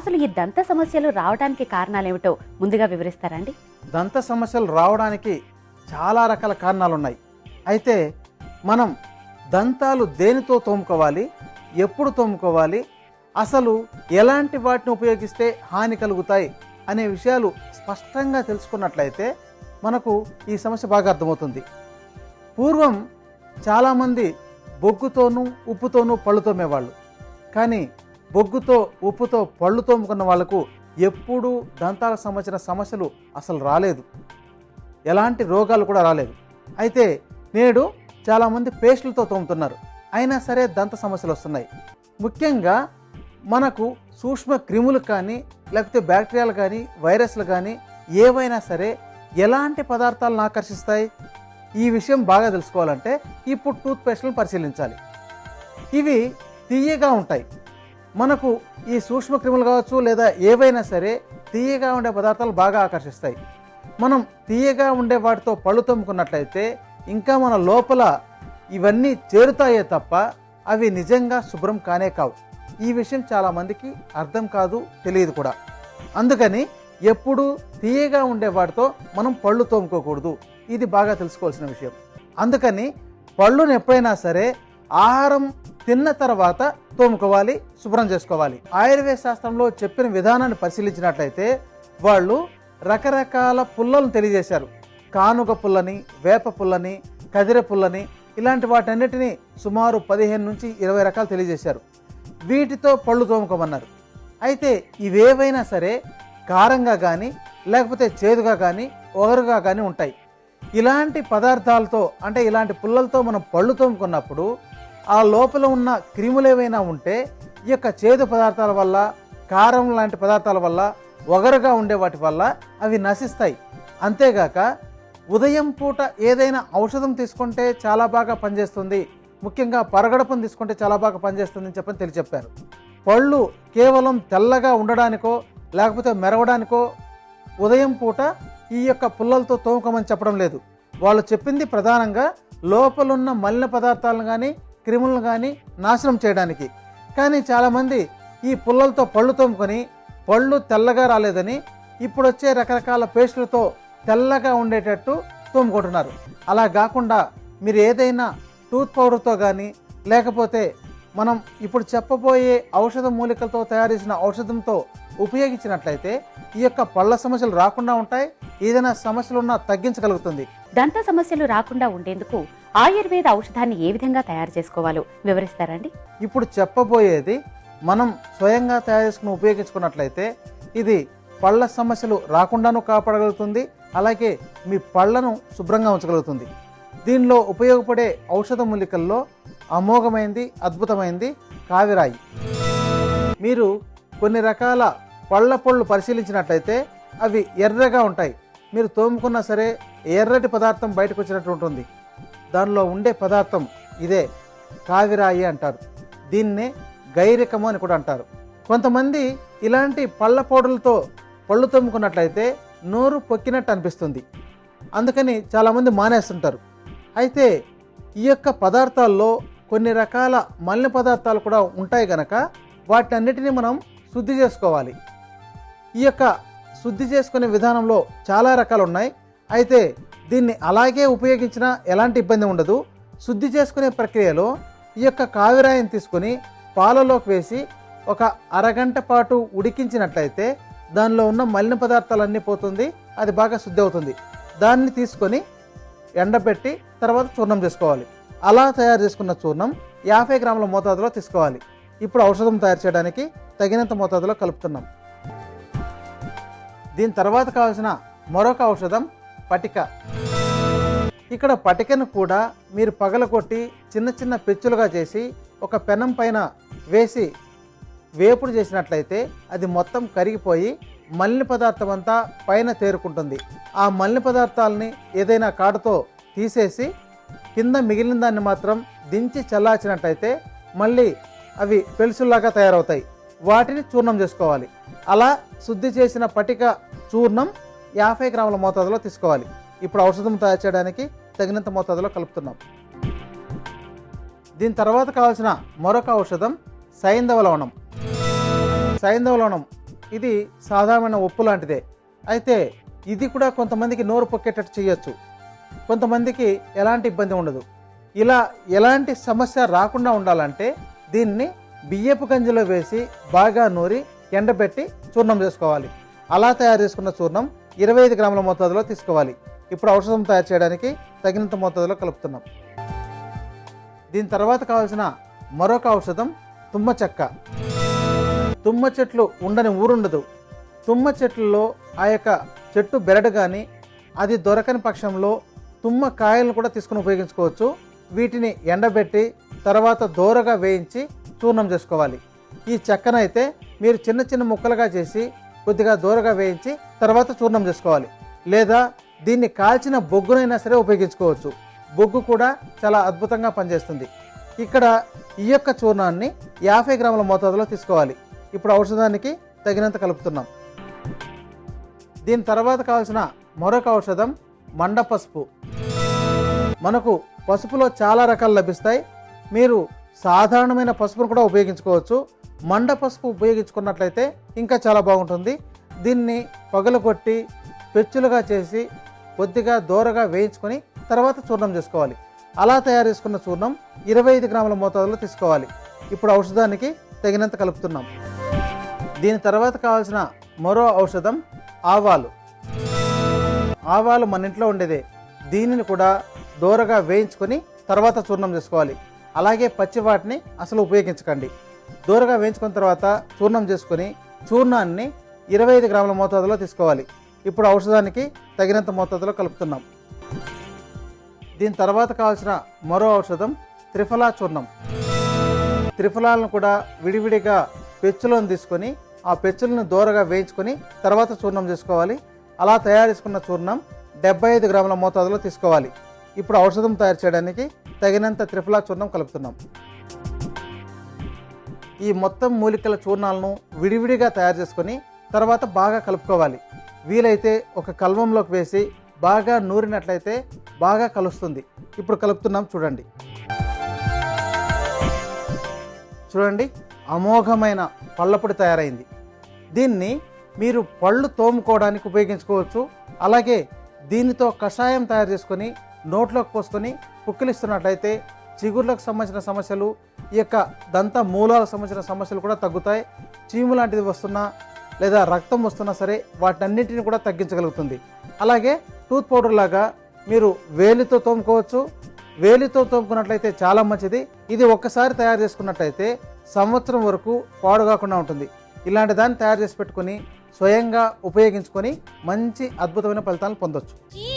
అసలు ఈ దంత సమస్యలు రావడానికి కారణాలేమిటో ముందుగా వివరిస్తారండి దంత సమస్యలు రావడానికి చాలా రకాల కారణాలు ఉన్నాయి అయితే మనం దంతాలు దేనితో తోముకోవాలి? ఎప్పుడు తోముకోవాలి? అసలు ఎలాంటి వాటిని ఉపయోగిస్తే హాని కలుగుతాయి? అనే విషయాలు స్పష్టంగా తెలుసుకున్నట్లయితే మనకు ఈ సమస్య బాగా అర్థమవుతుంది. పూర్వం చాలామంది బొగ్గుతోనూ ఉప్పుతోనూ పళ్ళు తోమేవాళ్ళు. కానీ బొగ్గుతో ఉప్పుతో పళ్ళు తోముకున్న వాళ్ళకు ఎప్పుడూ దంతాలకు సంబంధించిన సమస్యలు అసలు రాలేదు. ఎలాంటి రోగాలు కూడా రాలేదు. అయితే నేడు చాలామంది పేస్టులతో తోముతున్నారు. అయినా సరే దంత సమస్యలు వస్తున్నాయి. ముఖ్యంగా మనకు సూక్ష్మ క్రిములు కానీ లేకపోతే బ్యాక్టీరియాలు కానీ వైరస్లు కానీ ఏవైనా సరే ఎలాంటి పదార్థాలను ఆకర్షిస్తాయి? ఈ విషయం బాగా తెలుసుకోవాలంటే ఇప్పుడు టూత్ పేస్ట్లను పరిశీలించాలి. ఇవి తీయగా ఉంటాయి. మనకు ఈ సూక్ష్మ క్రిములు కావచ్చు లేదా ఏవైనా సరే తీయగా ఉండే పదార్థాలు బాగా ఆకర్షిస్తాయి. మనం తీయగా ఉండే వాటితో పళ్ళు తోముకున్నట్లయితే ఇంకా మన లోపల ఇవన్నీ చేరుతాయే తప్ప అవి నిజంగా శుభ్రం కానే కావు. ఈ విషయం చాలామందికి అర్థం కాదు తెలియదు కూడా. అందుకని ఎప్పుడు తీయగా ఉండే వాటితో మనం పళ్ళు తోముకోకూడదు. ఇది బాగా తెలుసుకోవాల్సిన విషయం. అందుకని పళ్ళును ఎప్పుడైనా సరే ఆహారం తిన్న తర్వాత తోముకోవాలి శుభ్రం చేసుకోవాలి. ఆయుర్వేద శాస్త్రంలో చెప్పిన విధానాన్ని పరిశీలించినట్లయితే వాళ్ళు రకరకాల పుల్లలను తెలియజేశారు. కానుక పుల్లని వేప పుల్లని కదిర పుల్లని ఇలాంటి వాటన్నిటిని సుమారు పదిహేను నుంచి ఇరవై రకాలు తెలియజేశారు. వీటితో పళ్ళు తోముకోమన్నారు. అయితే ఇవేవైనా సరే కారంగా కానీ లేకపోతే చేదుగా కానీ ఒగరుగా కానీ ఉంటాయి. ఇలాంటి పదార్థాలతో అంటే ఇలాంటి పుల్లలతో మనం పళ్ళు తోముకున్నప్పుడు ఆ లోపల ఉన్న క్రిములు ఏవైనా ఉంటే ఈ యొక్క చేదు పదార్థాల వల్ల కారం లాంటి పదార్థాల వల్ల ఒగరుగా ఉండే వాటి వల్ల అవి నశిస్తాయి. అంతేగాక ఉదయం పూట ఏదైనా ఔషధం తీసుకుంటే చాలా బాగా పనిచేస్తుంది. ముఖ్యంగా పరగడపను తీసుకుంటే చాలా బాగా పనిచేస్తుంది అని చెప్పని తెలియచెప్పారు. పళ్ళు కేవలం తెల్లగా ఉండడానికో లేకపోతే మెరవడానికో ఉదయం పూట ఈ యొక్క పుల్లలతో తోముకోమని చెప్పడం లేదు. వాళ్ళు చెప్పింది ప్రధానంగా లోపలున్న మలిన పదార్థాలను కానీ క్రిములను కానీ నాశనం చేయడానికి. కానీ చాలామంది ఈ పుల్లలతో పళ్ళు తోముకొని పళ్ళు తెల్లగా రాలేదని ఇప్పుడు వచ్చే రకరకాల పేస్టులతో తెల్లగా ఉండేటట్టు తోముకుంటున్నారు. అలా కాకుండా మీరు ఏదైనా టూత్ పౌడర్తో కానీ లేకపోతే మనం ఇప్పుడు చెప్పబోయే ఔషధ మూలికలతో తయారు చేసిన ఔషధంతో ఉపయోగించినట్లయితే ఈ యొక్క పళ్ళ సమస్యలు రాకుండా ఉంటాయి. ఏదైనా సమస్యలు ఉన్నా తగ్గించగలుగుతుంది. దంత సమస్యలు రాకుండా ఉండేందుకు ఆయుర్వేద ఔషధాన్ని ఏ విధంగా తయారు చేసుకోవాలో వివరిస్తారండి ఇప్పుడు చెప్పబోయేది మనం స్వయంగా తయారు చేసుకుని ఉపయోగించుకున్నట్లయితే ఇది పళ్ళ సమస్యలు రాకుండాను కాపాడగలుగుతుంది అలాగే మీ పళ్ళను శుభ్రంగా ఉంచగలుగుతుంది. దీనిలో ఉపయోగపడే ఔషధ మూలికల్లో అమోఘమైంది అద్భుతమైంది కావిరాయి. మీరు కొన్ని రకాల పళ్ళ పళ్ళు పరిశీలించినట్లయితే అవి ఎర్రగా ఉంటాయి. మీరు తోముకున్నా సరే ఎర్రటి పదార్థం బయటకు వచ్చినట్టు ఉంటుంది. దానిలో ఉండే పదార్థం ఇదే కావిరాయి అంటారు. దీన్నే గైరికము అని కూడా అంటారు. కొంతమంది ఇలాంటి పళ్ళ పౌడర్లతో పళ్ళు తోముకున్నట్లయితే నోరు పొక్కినట్టు అనిపిస్తుంది. అందుకని చాలామంది మానేస్తుంటారు. అయితే ఈ యొక్క పదార్థాల్లో కొన్ని రకాల మలిన పదార్థాలు కూడా ఉంటాయి గనక వాటన్నిటిని మనం శుద్ధి చేసుకోవాలి. ఈ యొక్క శుద్ధి చేసుకునే విధానంలో చాలా రకాలు ఉన్నాయి. అయితే దీన్ని అలాగే ఉపయోగించినా ఎలాంటి ఇబ్బంది ఉండదు. శుద్ధి చేసుకునే ప్రక్రియలో ఈ యొక్క కావిరాయిని తీసుకొని పాలలోకి వేసి ఒక అరగంట పాటు ఉడికించినట్లయితే దానిలో ఉన్న మలిన పదార్థాలన్నీ పోతుంది అది బాగా శుద్ధి అవుతుంది. దాన్ని తీసుకొని ఎండబెట్టి తర్వాత చూర్ణం చేసుకోవాలి. అలా తయారు చేసుకున్న చూర్ణం యాభై గ్రాముల మోతాదులో తీసుకోవాలి. ఇప్పుడు ఔషధం తయారు చేయడానికి తగినంత మోతాదులో కలుపుతున్నాం. దీని తర్వాత కావాల్సిన మరొక ఔషధం పటిక. ఇక్కడ పటికను కూడా మీరు పగలగొట్టి చిన్న చిన్న పెచ్చులుగా చేసి ఒక పెనం పైన వేసి వేపుడు చేసినట్లయితే అది మొత్తం కరిగిపోయి మలిన పదార్థం అంతా పైన తేరుకుంటుంది. ఆ మలిన పదార్థాలని ఏదైనా కాడతో తీసేసి కింద మిగిలిన దాన్ని మాత్రం దించి చల్లార్చినట్టయితే మళ్ళీ అవి పెలుసుల్లాగా తయారవుతాయి. వాటిని చూర్ణం చేసుకోవాలి. అలా శుద్ధి చేసిన పటిక చూర్ణం యాభై గ్రాముల మోతాదులో తీసుకోవాలి. ఇప్పుడు ఔషధం తయారు చేయడానికి తగినంత మోతాదులో కలుపుతున్నాం. దీని తర్వాత కావాల్సిన మరొక ఔషధం సైంధవ లవణం సైంధవ లవణం ఇది సాధారణ ఉప్పు లాంటిదే. అయితే ఇది కూడా కొంతమందికి నోరు పొక్కేటట్టు చేయొచ్చు. కొంతమందికి ఎలాంటి ఇబ్బంది ఉండదు. ఇలా ఎలాంటి సమస్య రాకుండా ఉండాలంటే దీన్ని బియ్యపు గంజిలో వేసి బాగా నూరి ఎండబెట్టి చూర్ణం చేసుకోవాలి. అలా తయారు చేసుకున్న చూర్ణం ఇరవై ఐదు గ్రాముల మోతాదులో తీసుకోవాలి. ఇప్పుడు ఔషధం తయారు చేయడానికి తగినంత మోతాదులో కలుపుతున్నాం. దీని తర్వాత కావాల్సిన మరొక ఔషధం తుమ్మ చెక్క. తుమ్మ చెట్లు ఉండని ఊరుండదు. తుమ్మ చెట్లలో ఆ యొక్క చెట్టు బెరడు కానీ అది దొరకని పక్షంలో తుమ్మ కాయలను కూడా తీసుకుని ఉపయోగించుకోవచ్చు. వీటిని ఎండబెట్టి తర్వాత దోరగా వేయించి చూర్ణం చేసుకోవాలి. ఈ చెక్కనైతే మీరు చిన్న చిన్న ముక్కలుగా చేసి కొద్దిగా దూరగా వేయించి తర్వాత చూర్ణం చేసుకోవాలి. లేదా దీన్ని కాల్చిన బొగ్గునైనా సరే ఉపయోగించుకోవచ్చు. బొగ్గు కూడా చాలా అద్భుతంగా పనిచేస్తుంది. ఇక్కడ ఈ యొక్క చూర్ణాన్ని యాభై గ్రాముల మోతాదులో తీసుకోవాలి. ఇప్పుడు ఔషధానికి తగినంత కలుపుతున్నాం. దీని తర్వాత కావాల్సిన మరొక ఔషధం మండ పసుపు మనకు పసుపులో చాలా రకాలు లభిస్తాయి. మీరు సాధారణమైన పసుపును కూడా ఉపయోగించుకోవచ్చు. మండ పసుపు ఉపయోగించుకున్నట్లయితే ఇంకా చాలా బాగుంటుంది. దీన్ని పగలగొట్టి పెచ్చులుగా చేసి కొద్దిగా దూరగా వేయించుకొని తర్వాత చూర్ణం చేసుకోవాలి. అలా తయారు చేసుకున్న చూర్ణం ఇరవై ఐదు గ్రాముల మోతాదులో తీసుకోవాలి. ఇప్పుడు ఔషధానికి తగినంత కలుపుతున్నాం. దీని తర్వాత కావాల్సిన మరో ఔషధం ఆవాలు. ఆవాలు మన ఇంట్లో ఉండేదే. దీనిని కూడా దూరగా వేయించుకొని తర్వాత చూర్ణం చేసుకోవాలి. అలాగే పచ్చి వాటిని అసలు ఉపయోగించకండి. దూరగా వేయించుకున్న తర్వాత చూర్ణం చేసుకొని చూర్ణాన్ని ఇరవై ఐదు గ్రాముల మోతాదులో తీసుకోవాలి. ఇప్పుడు ఔషధానికి తగినంత మోతాదులో కలుపుతున్నాం. దీని తర్వాత కావాల్సిన మరో ఔషధం త్రిఫలా చూర్ణం. త్రిఫలాలను కూడా విడివిడిగా పెచ్చులను తీసుకొని ఆ పెచ్చులను దూరగా వేయించుకొని తర్వాత చూర్ణం చేసుకోవాలి. అలా తయారు చేసుకున్న చూర్ణం డెబ్బై ఐదు గ్రాముల మోతాదులో తీసుకోవాలి. ఇప్పుడు ఔషధం తయారు చేయడానికి తగినంత త్రిఫలా చూర్ణం కలుపుతున్నాం. ఈ మొత్తం మూలికల చూర్ణాలను విడివిడిగా తయారు చేసుకొని తర్వాత బాగా కలుపుకోవాలి. వీలైతే ఒక కల్వంలోకి వేసి బాగా నూరినట్లయితే బాగా కలుస్తుంది. ఇప్పుడు కలుపుతున్నాం చూడండి. చూడండి అమోఘమైన పళ్ళపొడి తయారైంది. దీన్ని మీరు పళ్ళు తోముకోవడానికి ఉపయోగించుకోవచ్చు. అలాగే దీనితో కషాయం తయారు చేసుకొని నోట్లోకి పోసుకొని పుక్కిలిస్తున్నట్లయితే చిగుర్లకు సంబంధించిన సమస్యలు ఈ యొక్క దంత మూలాలకు సంబంధించిన సమస్యలు కూడా తగ్గుతాయి. చీము లాంటిది వస్తున్నా లేదా రక్తం వస్తున్నా సరే వాటన్నింటిని కూడా తగ్గించగలుగుతుంది. అలాగే టూత్ పౌడర్ లాగా మీరు వేలితో తోముకోవచ్చు. వేలితో తోముకున్నట్లయితే చాలా మంచిది. ఇది ఒక్కసారి తయారు చేసుకున్నట్లయితే సంవత్సరం వరకు పాడు కాకుండా ఉంటుంది. ఇలాంటి దాన్ని తయారు చేసి పెట్టుకొని స్వయంగా ఉపయోగించుకొని మంచి అద్భుతమైన ఫలితాలను పొందొచ్చు. ఈ